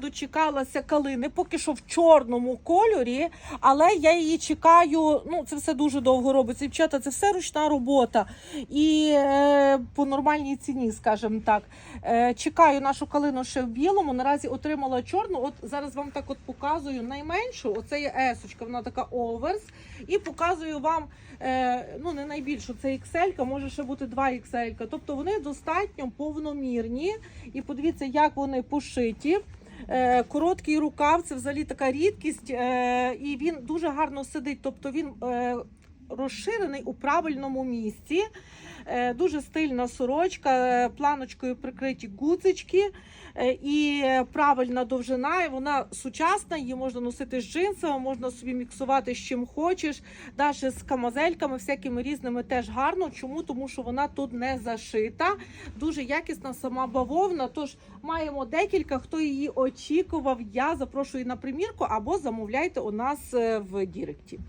Дочекалася калини, поки що в чорному кольорі, але я її чекаю. Ну, це все дуже довго робиться. Дівчата, це все ручна робота. І е, по нормальній ціні, скажімо так. Е, чекаю нашу калину ще в білому. Наразі отримала чорну. От зараз вам так от показую найменшу. Оце є есочка, вона така оверс. І показую вам е, ну не найбільшу, це XL, може ще бути 2 XL. Тобто вони достатньо повномірні. І подивіться, як вони пошиті. Е, Короткий рукав це взагалі така рідкість, е, і він дуже гарно сидить. Тобто він е, розширений у правильному місці. Е, Дуже стильна сорочка, е, планочкою прикриті гудзички е, і правильна довжина. Вона сучасна, її можна носити з джинсами, можна собі міксувати з чим хочеш, навіть з камазельками, всякими різними теж гарно. Чому? Тому що вона тут не зашита, дуже якісна сама бавовна. Тож маємо декілька, хто її очікував. Я запрошую на примірку або замовляйте у нас в Діректі.